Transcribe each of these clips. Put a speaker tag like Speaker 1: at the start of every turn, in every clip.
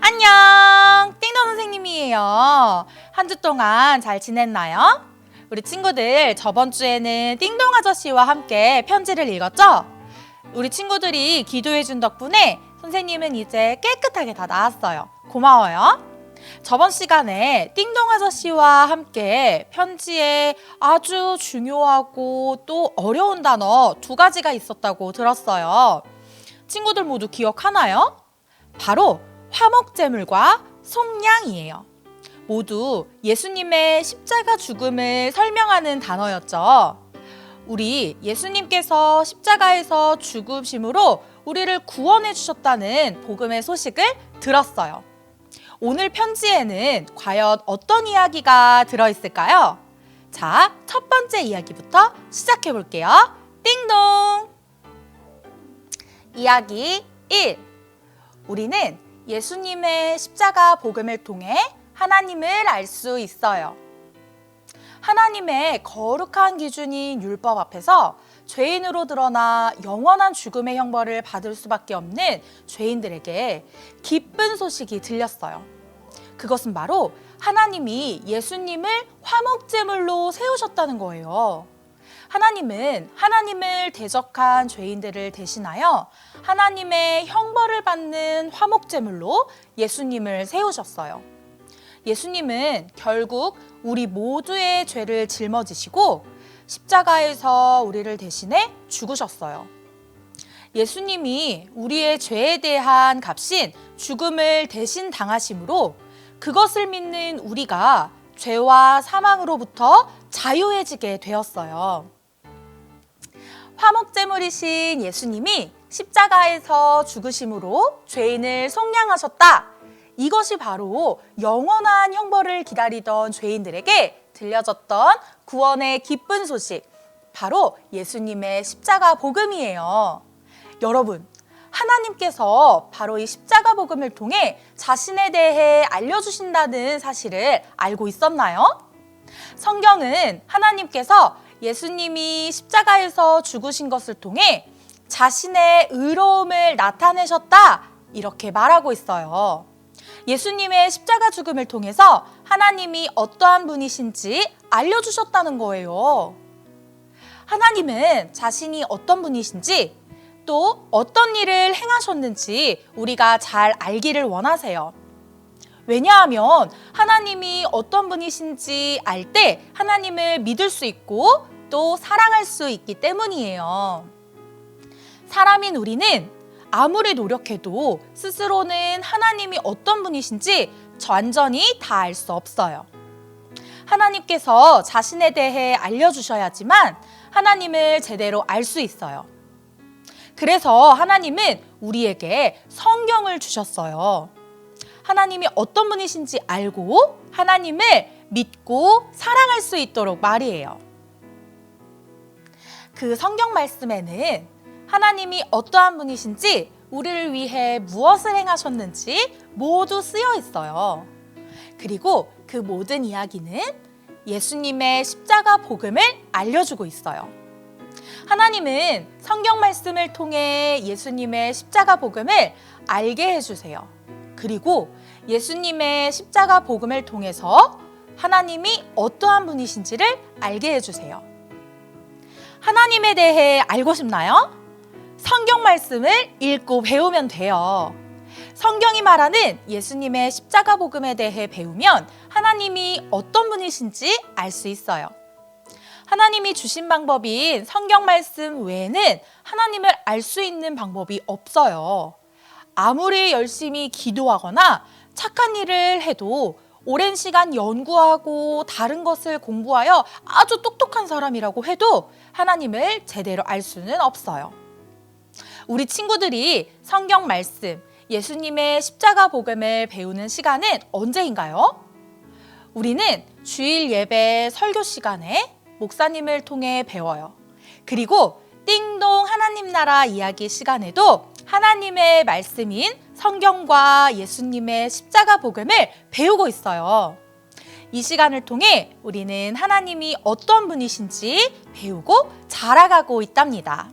Speaker 1: 안녕 띵동 선생님이에요 한 주 동안 잘 지냈나요? 우리 친구들 저번 주에는 띵동 아저씨와 함께 편지를 읽었죠? 우리 친구들이 기도해준 덕분에 선생님은 이제 깨끗하게 다 나았어요 고마워요 저번 시간에 띵동 아저씨와 함께 편지에 아주 중요하고 또 어려운 단어 두 가지가 있었다고 들었어요 친구들 모두 기억하나요? 바로 화목제물과 속량이에요. 모두 예수님의 십자가 죽음을 설명하는 단어였죠. 우리 예수님께서 십자가에서 죽으심으로 우리를 구원해 주셨다는 복음의 소식을 들었어요. 오늘 편지에는 과연 어떤 이야기가 들어있을까요? 자, 첫 번째 이야기부터 시작해 볼게요. 띵동! 이야기 1. 우리는 예수님의 십자가 복음을 통해 하나님을 알 수 있어요. 하나님의 거룩한 기준인 율법 앞에서 죄인으로 드러나 영원한 죽음의 형벌을 받을 수밖에 없는 죄인들에게 기쁜 소식이 들렸어요. 그것은 바로 하나님이 예수님을 화목제물로 세우셨다는 거예요. 하나님은 하나님을 대적한 죄인들을 대신하여 하나님의 형벌을 받는 화목제물로 예수님을 세우셨어요. 예수님은 결국 우리 모두의 죄를 짊어지시고 십자가에서 우리를 대신해 죽으셨어요. 예수님이 우리의 죄에 대한 값인 죽음을 대신 당하심으로 그것을 믿는 우리가 죄와 사망으로부터 자유해지게 되었어요. 화목제물이신 예수님이 십자가에서 죽으심으로 죄인을 속량하셨다. 이것이 바로 영원한 형벌을 기다리던 죄인들에게 들려졌던 구원의 기쁜 소식, 바로 예수님의 십자가 복음이에요. 여러분, 하나님께서 바로 이 십자가 복음을 통해 자신에 대해 알려주신다는 사실을 알고 있었나요? 성경은 하나님께서 예수님이 십자가에서 죽으신 것을 통해 자신의 의로움을 나타내셨다. 이렇게 말하고 있어요. 예수님의 십자가 죽음을 통해서 하나님이 어떠한 분이신지 알려주셨다는 거예요. 하나님은 자신이 어떤 분이신지 또 어떤 일을 행하셨는지 우리가 잘 알기를 원하세요. 왜냐하면 하나님이 어떤 분이신지 알 때 하나님을 믿을 수 있고 또 사랑할 수 있기 때문이에요. 사람인 우리는 아무리 노력해도 스스로는 하나님이 어떤 분이신지 완전히 다 알 수 없어요. 하나님께서 자신에 대해 알려주셔야지만 하나님을 제대로 알 수 있어요. 그래서 하나님은 우리에게 성경을 주셨어요. 하나님이 어떤 분이신지 알고 하나님을 믿고 사랑할 수 있도록 말이에요. 그 성경 말씀에는 하나님이 어떠한 분이신지 우리를 위해 무엇을 행하셨는지 모두 쓰여 있어요. 그리고 그 모든 이야기는 예수님의 십자가 복음을 알려주고 있어요. 하나님은 성경 말씀을 통해 예수님의 십자가 복음을 알게 해주세요. 그리고 예수님의 십자가 복음을 통해서 하나님이 어떠한 분이신지를 알게 해주세요. 하나님에 대해 알고 싶나요? 성경 말씀을 읽고 배우면 돼요. 성경이 말하는 예수님의 십자가 복음에 대해 배우면 하나님이 어떤 분이신지 알 수 있어요. 하나님이 주신 방법인 성경 말씀 외에는 하나님을 알 수 있는 방법이 없어요. 아무리 열심히 기도하거나 착한 일을 해도 오랜 시간 연구하고 다른 것을 공부하여 아주 똑똑한 사람이라고 해도 하나님을 제대로 알 수는 없어요. 우리 친구들이 성경 말씀, 예수님의 십자가 복음을 배우는 시간은 언제인가요? 우리는 주일 예배 설교 시간에 목사님을 통해 배워요. 그리고 띵동 하나님 나라 이야기 시간에도 하나님의 말씀인 성경과 예수님의 십자가 복음을 배우고 있어요. 이 시간을 통해 우리는 하나님이 어떤 분이신지 배우고 자라가고 있답니다.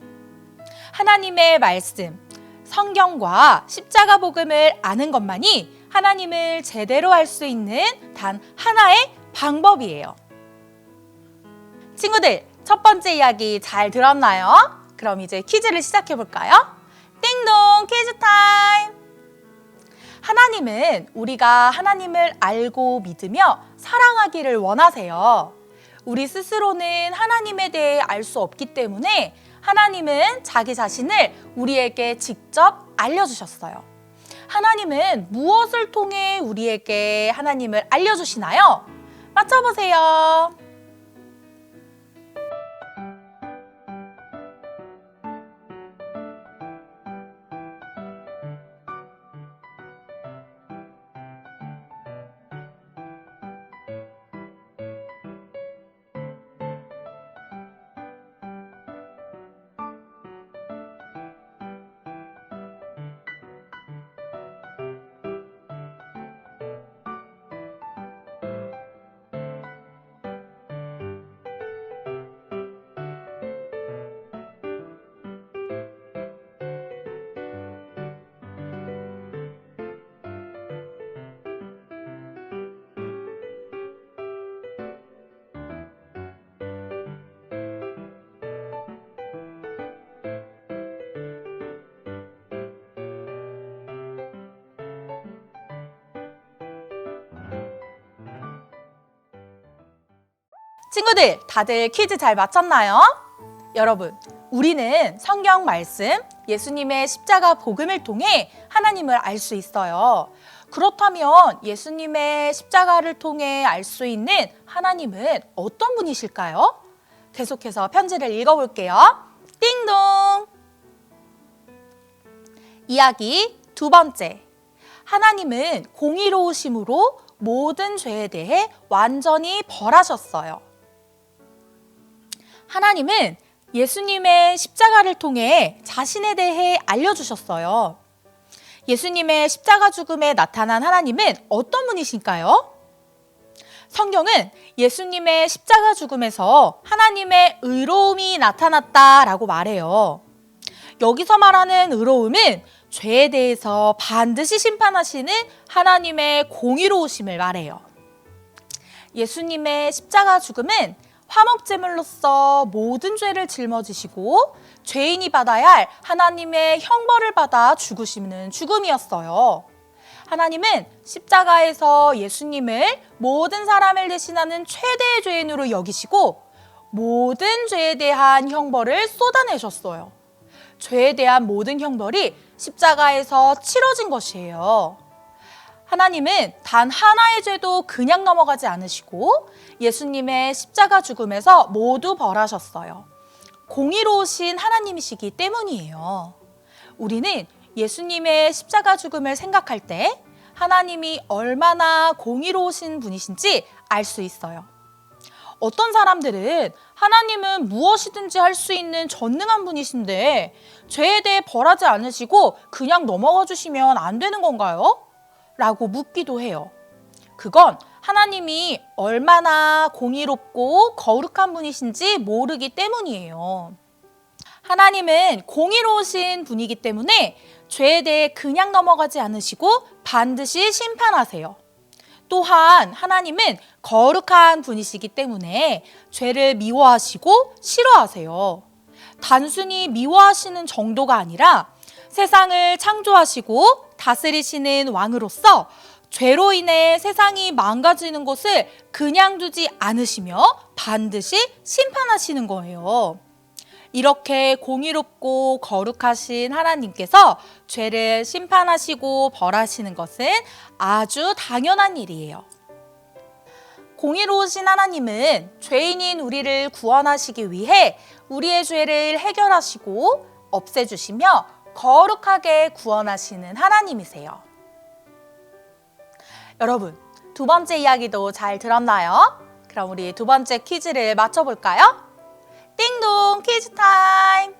Speaker 1: 하나님의 말씀, 성경과 십자가 복음을 아는 것만이 하나님을 제대로 알 수 있는 단 하나의 방법이에요. 친구들, 첫 번째 이야기 잘 들었나요? 그럼 이제 퀴즈를 시작해 볼까요? 띵동 퀴즈 타임! 하나님은 우리가 하나님을 알고 믿으며 사랑하기를 원하세요. 우리 스스로는 하나님에 대해 알 수 없기 때문에 하나님은 자기 자신을 우리에게 직접 알려주셨어요. 하나님은 무엇을 통해 우리에게 하나님을 알려주시나요? 맞춰보세요. 친구들, 다들 퀴즈 잘 맞췄나요? 여러분, 우리는 성경 말씀, 예수님의 십자가 복음을 통해 하나님을 알 수 있어요. 그렇다면 예수님의 십자가를 통해 알 수 있는 하나님은 어떤 분이실까요? 계속해서 편지를 읽어볼게요. 띵동! 이야기 두 번째. 하나님은 공의로우심으로 모든 죄에 대해 완전히 벌하셨어요. 하나님은 예수님의 십자가를 통해 자신에 대해 알려주셨어요. 예수님의 십자가 죽음에 나타난 하나님은 어떤 분이실까요? 성경은 예수님의 십자가 죽음에서 하나님의 의로움이 나타났다라고 말해요. 여기서 말하는 의로움은 죄에 대해서 반드시 심판하시는 하나님의 공의로우심을 말해요. 예수님의 십자가 죽음은 화목제물로서 모든 죄를 짊어지시고 죄인이 받아야 할 하나님의 형벌을 받아 죽으시는 죽음이었어요. 하나님은 십자가에서 예수님을 모든 사람을 대신하는 최대의 죄인으로 여기시고 모든 죄에 대한 형벌을 쏟아내셨어요. 죄에 대한 모든 형벌이 십자가에서 치러진 것이에요. 하나님은 단 하나의 죄도 그냥 넘어가지 않으시고 예수님의 십자가 죽음에서 모두 벌하셨어요. 공의로우신 하나님이시기 때문이에요. 우리는 예수님의 십자가 죽음을 생각할 때 하나님이 얼마나 공의로우신 분이신지 알 수 있어요. 어떤 사람들은 하나님은 무엇이든지 할 수 있는 전능한 분이신데 죄에 대해 벌하지 않으시고 그냥 넘어가 주시면 안 되는 건가요? 라고 묻기도 해요. 그건 하나님이 얼마나 공의롭고 거룩한 분이신지 모르기 때문이에요. 하나님은 공의로우신 분이기 때문에 죄에 대해 그냥 넘어가지 않으시고 반드시 심판하세요. 또한 하나님은 거룩한 분이시기 때문에 죄를 미워하시고 싫어하세요. 단순히 미워하시는 정도가 아니라 세상을 창조하시고 다스리시는 왕으로서 죄로 인해 세상이 망가지는 것을 그냥 두지 않으시며 반드시 심판하시는 거예요. 이렇게 공의롭고 거룩하신 하나님께서 죄를 심판하시고 벌하시는 것은 아주 당연한 일이에요. 공의로우신 하나님은 죄인인 우리를 구원하시기 위해 우리의 죄를 해결하시고 없애주시며 거룩하게 구원하시는 하나님이세요. 여러분, 두 번째 이야기도 잘 들었나요? 그럼 우리 두 번째 퀴즈를 맞춰볼까요? 띵동 퀴즈 타임!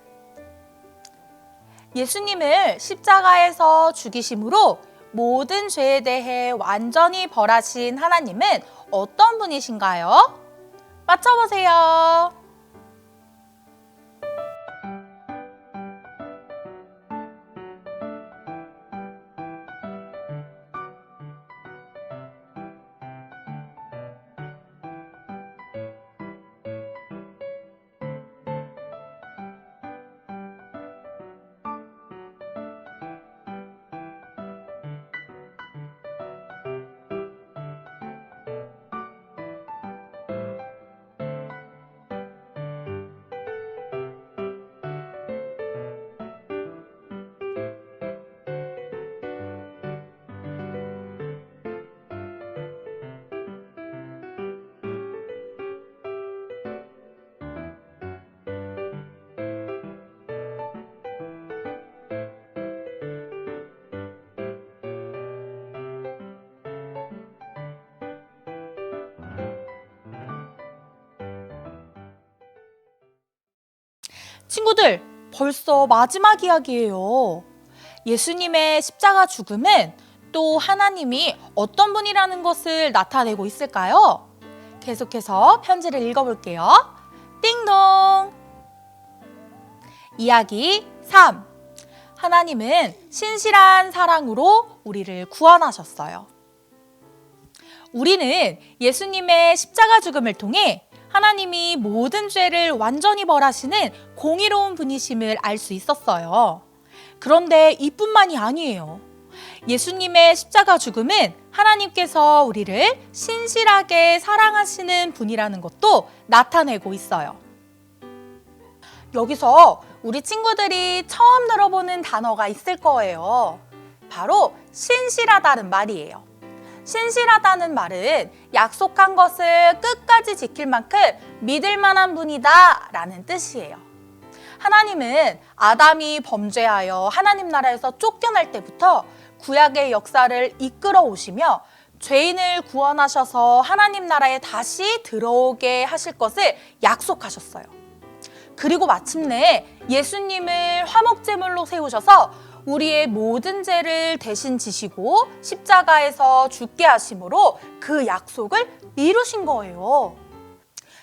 Speaker 1: 예수님을 십자가에서 죽이심으로 모든 죄에 대해 완전히 벌하신 하나님은 어떤 분이신가요? 맞춰보세요. 친구들, 벌써 마지막 이야기예요. 예수님의 십자가 죽음은 또 하나님이 어떤 분이라는 것을 나타내고 있을까요? 계속해서 편지를 읽어볼게요. 띵동! 이야기 3. 하나님은 신실한 사랑으로 우리를 구원하셨어요. 우리는 예수님의 십자가 죽음을 통해 하나님이 모든 죄를 완전히 벌하시는 공의로운 분이심을 알 수 있었어요. 그런데 이뿐만이 아니에요. 예수님의 십자가 죽음은 하나님께서 우리를 신실하게 사랑하시는 분이라는 것도 나타내고 있어요. 여기서 우리 친구들이 처음 들어보는 단어가 있을 거예요. 바로 신실하다는 말이에요. 신실하다는 말은 약속한 것을 끝까지 지킬 만큼 믿을 만한 분이다 라는 뜻이에요. 하나님은 아담이 범죄하여 하나님 나라에서 쫓겨날 때부터 구약의 역사를 이끌어 오시며 죄인을 구원하셔서 하나님 나라에 다시 들어오게 하실 것을 약속하셨어요. 그리고 마침내 예수님을 화목제물로 세우셔서 우리의 모든 죄를 대신 지시고 십자가에서 죽게 하심으로 그 약속을 이루신 거예요.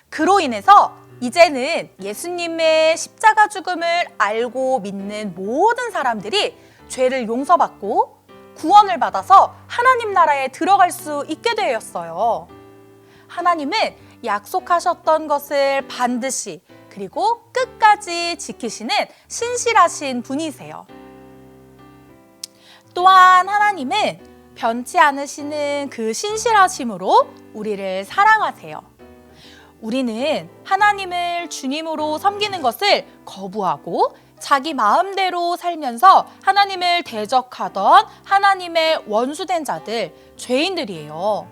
Speaker 1: 그로 인해서 이제는 예수님의 십자가 죽음을 알고 믿는 모든 사람들이 죄를 용서받고 구원을 받아서 하나님 나라에 들어갈 수 있게 되었어요. 하나님은 약속하셨던 것을 반드시 그리고 끝까지 지키시는 신실하신 분이세요. 또한 하나님은 변치 않으시는 그 신실하심으로 우리를 사랑하세요. 우리는 하나님을 주님으로 섬기는 것을 거부하고 자기 마음대로 살면서 하나님을 대적하던 하나님의 원수된 자들, 죄인들이에요.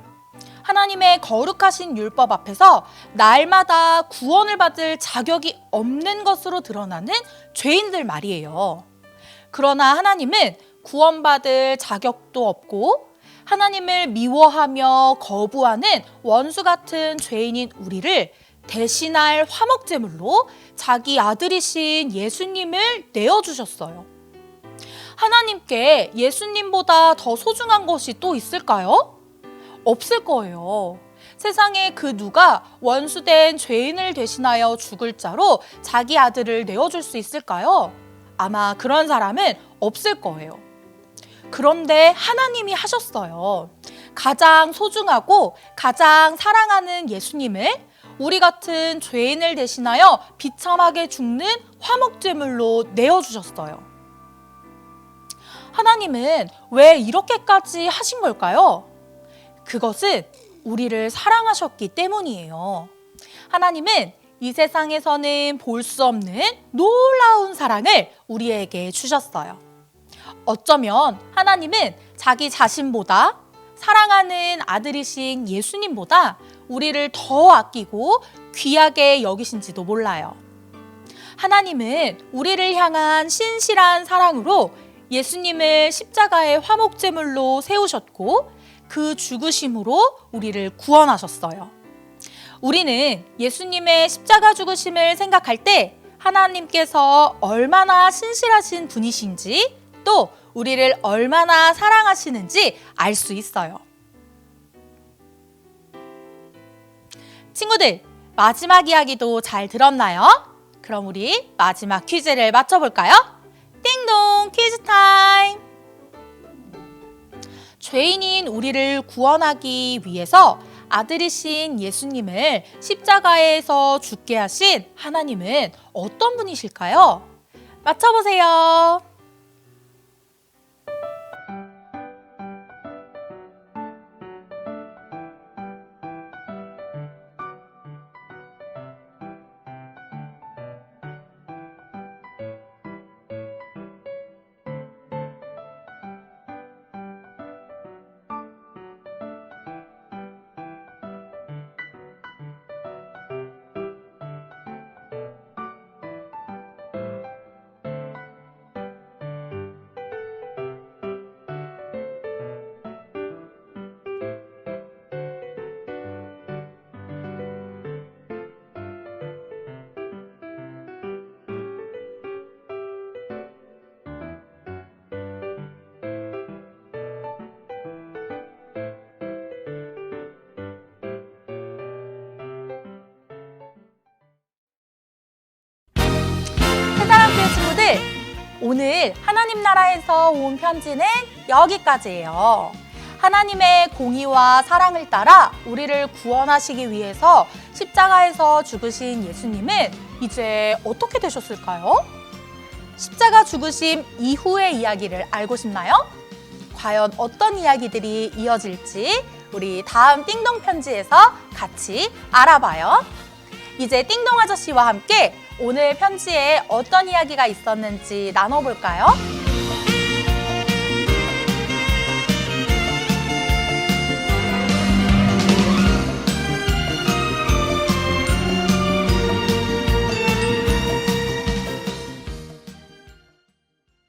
Speaker 1: 하나님의 거룩하신 율법 앞에서 날마다 구원을 받을 자격이 없는 것으로 드러나는 죄인들 말이에요. 그러나 하나님은 구원받을 자격도 없고 하나님을 미워하며 거부하는 원수 같은 죄인인 우리를 대신할 화목제물로 자기 아들이신 예수님을 내어주셨어요. 하나님께 예수님보다 더 소중한 것이 또 있을까요? 없을 거예요. 세상에 그 누가 원수된 죄인을 대신하여 죽을 자로 자기 아들을 내어줄 수 있을까요? 아마 그런 사람은 없을 거예요. 그런데 하나님이 하셨어요. 가장 소중하고 가장 사랑하는 예수님을 우리 같은 죄인을 대신하여 비참하게 죽는 화목제물로 내어주셨어요. 하나님은 왜 이렇게까지 하신 걸까요? 그것은 우리를 사랑하셨기 때문이에요. 하나님은 이 세상에서는 볼 수 없는 놀라운 사랑을 우리에게 주셨어요. 어쩌면 하나님은 자기 자신보다 사랑하는 아들이신 예수님보다 우리를 더 아끼고 귀하게 여기신지도 몰라요. 하나님은 우리를 향한 신실한 사랑으로 예수님을 십자가의 화목제물로 세우셨고 그 죽으심으로 우리를 구원하셨어요. 우리는 예수님의 십자가 죽으심을 생각할 때 하나님께서 얼마나 신실하신 분이신지 또 우리를 얼마나 사랑하시는지 알 수 있어요. 친구들, 마지막 이야기도 잘 들었나요? 그럼 우리 마지막 퀴즈를 맞춰볼까요? 띵동 퀴즈 타임! 죄인인 우리를 구원하기 위해서 아들이신 예수님을 십자가에서 죽게 하신 하나님은 어떤 분이실까요? 맞춰보세요. 친구들, 오늘 하나님 나라에서 온 편지는 여기까지예요. 하나님의 공의와 사랑을 따라 우리를 구원하시기 위해서 십자가에서 죽으신 예수님은 이제 어떻게 되셨을까요? 십자가 죽으심 이후의 이야기를 알고 싶나요? 과연 어떤 이야기들이 이어질지 우리 다음 띵동 편지에서 같이 알아봐요. 이제 띵동 아저씨와 함께 오늘 편지에 어떤 이야기가 있었는지 나눠볼까요?